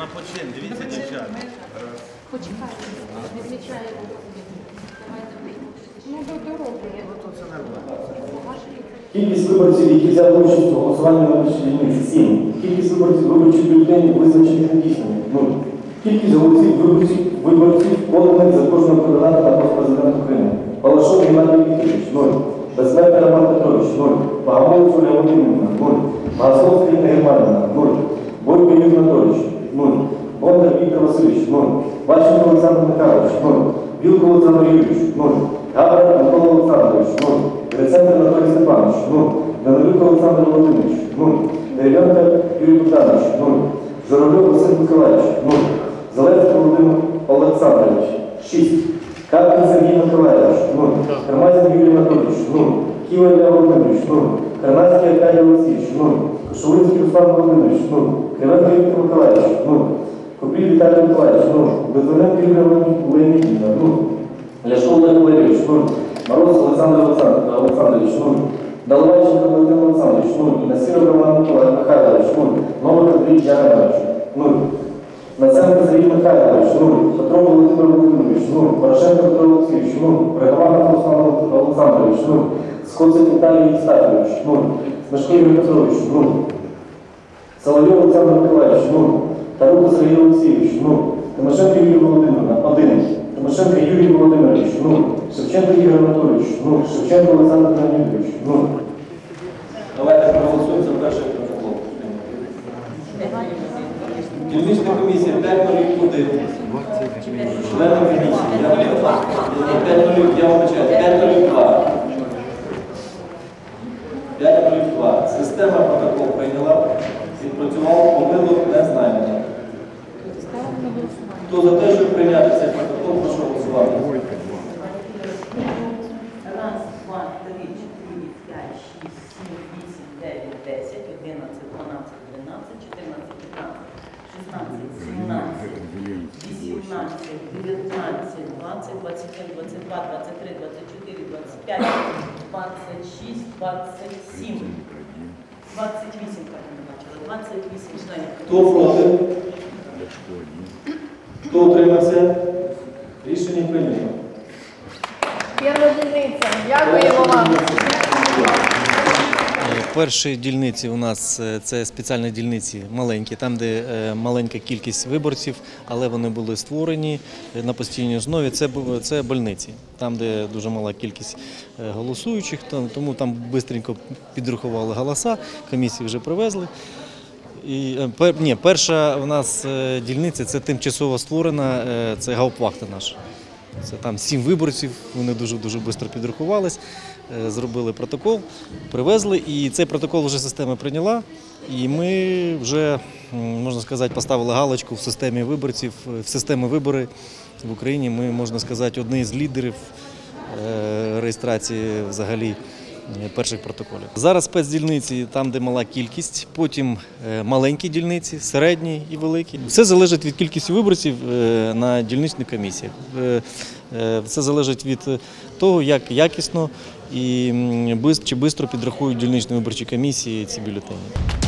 на почин, дивіться, дівчата. Почекайте, відмічаємо. Ну, до дороги. Кількість виборців, які взяли участь у голосуванні на дільниці 7. Кількість виборців виборчих бюлетенів визначених недійсними 0. Кількість голосів виборців, виборців поданих за кожного кандидата на пост президента України. Палашов Геннадій Вікторович 0. Безпека Роман Петрович 0. Багамовець Оля Володимирівна 0. Магазовська Інна Германівна 0. Бойко Юрій Анатолійович 0. Бондар Віктор Васильович 0. Ващенко Олександр Михайлович 0. Білко Олександр Юрійович 0. Габар Микола Олександрович 0. Гриценко Анатолій Степанович 0. Данилюк Олександр Володимирович 0. Дерев'янка Юрій Богданович 0. Журавльов Василь Миколаївич 0. Зеленський Володимир Олександрович 6. Капкін Сергій Миколаївич 0. Кармазін Юрій Анатолійович 0. Ківа Ілля Володимирович 0. Карнацький Аркадій Олексійович 0. Кошовинський Руслан Володимирович 0. Кривенко Віктор Миколаївич 0. Купрій Віталій Миколаївич 0. Бездоненко Юрій Леонідівна 0. Ляшко Олег Валерійович 0. Мороз Олександр Олександр- Олександрович 0. Даловайченко Володимир Олександрович 0. Насіров Роман Михайлович 0. Новик Андрій Яремович 0. Наценко Сергій Михайлович 0. Петро Володимир Володимирович 0. Порошенко Петро Олексійович 0. Пригованов Руслан Олександрович 0. Скоцик Віталій Євстафович 0. Юрій Петрович 0. Соловйов Олександр Миколаївич 0. Тарука Сергій Олексійович 0. Тимошенко Юрій Володимировна 1. Тимошенко Юрій Володимирович 0. Шевченко Ігор Анатолійович 0. Шевченко Олександр Леонідович 0. Давайте проголосуємо за перший протокол. Дільнична комісія 5 0 1. Члени комісії. Я 5 0, я вибачаю, Система протокол прийняла. Відпрацював помилок, не знаємо. Хто за те, щоб прийняти цей протокол, прошу голосувати. Раз, два, три, чотири, п'ять, шість, сім, вісім, дев'ять, десять, одинадцять, дванадцять, тринадцять, чотирнадцять, п'ятнадцять, шістнадцять, сімнадцять, вісімнадцять, дев'ятнадцять, двадцять, двадцять один, двадцять два, двадцять три, двадцять чотири, двадцять п'ять, двадцять шість, двадцять сім, двадцять вісім, так не бачила, двадцять вісім членів. Хто проти? Хто утримався? Рішення прийнято. Я родиниця. Дякуємо вам. Перші дільниці у нас е, це спеціальні дільниці маленькі, там, де е, маленька кількість виборців, але вони були створені е, на постійній основі. Це, больниці, там, де дуже мала кількість голосуючих, тому там швидко підрахували голоса, комісії вже привезли. Ні, перша у нас дільниця це тимчасово створена, це гауптвахта наша. Там сім виборців, вони дуже-дуже швидко підрахувались, е, зробили протокол, привезли, і цей протокол вже система прийняла. І ми вже, можна сказати, поставили галочку в системі виборців, е, в системі вибори в Україні. Ми, можна сказати, одні з лідерів е, реєстрації взагалі е, перших протоколів. Зараз спецдільниці там, де мала кількість, потім е, маленькі дільниці, середні і великі. Все залежить від кількості виборців е, на дільничних комісіях. Е, е, Все залежить від того, як якісно і чи швидко підрахують дільничні виборчі комісії ці бюлетені.